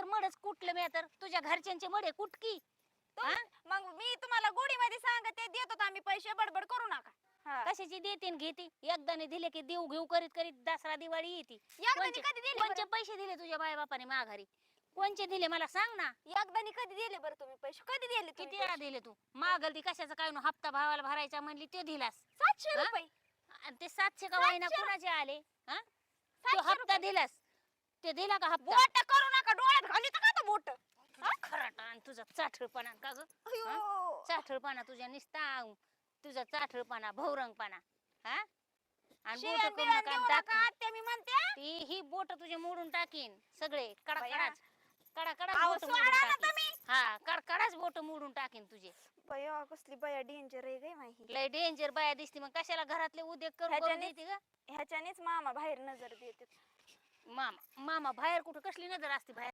तर मडच कुठलं मी तर? तुझ्या घरच्यांचे मडे कुटकी हा? मग मी तुम्हाला गोडीमध्ये सांगते देतो आम्ही पैसे बडबड करू नका. हा. कशाची देते न घेते? एकदाने दिले की देऊ घेऊ करीत करीत दसरा दिवाळी येते. एकदानी कोणचे कधी दिले कोणचे बरं? पैसे दिले तुझ्या बाय बापाने माघारी? कोणचे दिले मला सांग ना. एकदानी कधी दिले बरं तुम्ही पैसे? कधी दिले तुम्ही किती वेळा पैसे? दिले तू? मागल ती कशाचा काय नो हप्ता भावाला भरायचा म्हणली ते दिलास. सातशे हा? रुपये. आणि ते सातशे का वाईना सातशे? कुणाचे आले? हा? तो सातशे हप्ता. दिलास. ते दिला का हप्ता? बोट करू नका डोळ्यात घाली का तो बोट खरट आणि तुझा चाठळपणा का ग? अयो! चाठळपणा तुझ्या निस्ता तुझा चाठळपणा हा? आणि बोट देऊ नका आत्या मी म्हणते. ती ही बोट तुझे मोडून टाकीन सगळे. कडा बया. कडाच कडा कडा अहो, बोट सोडा मोडून ना टाकीन. तुम्ही. हा बोट मोडून टाकीन तुझे. बया कसली बया डेंजर आहे गे माही. लय डेंजर बाया दिसते. मग कशाला घरातले उद्योग करून करून ह्याच्याने- देते ग? ह्याच्यानेच मामा बाहेर नजर देते. मामा मामा बाहेर कुठं? कसली नजर असते बाहेर?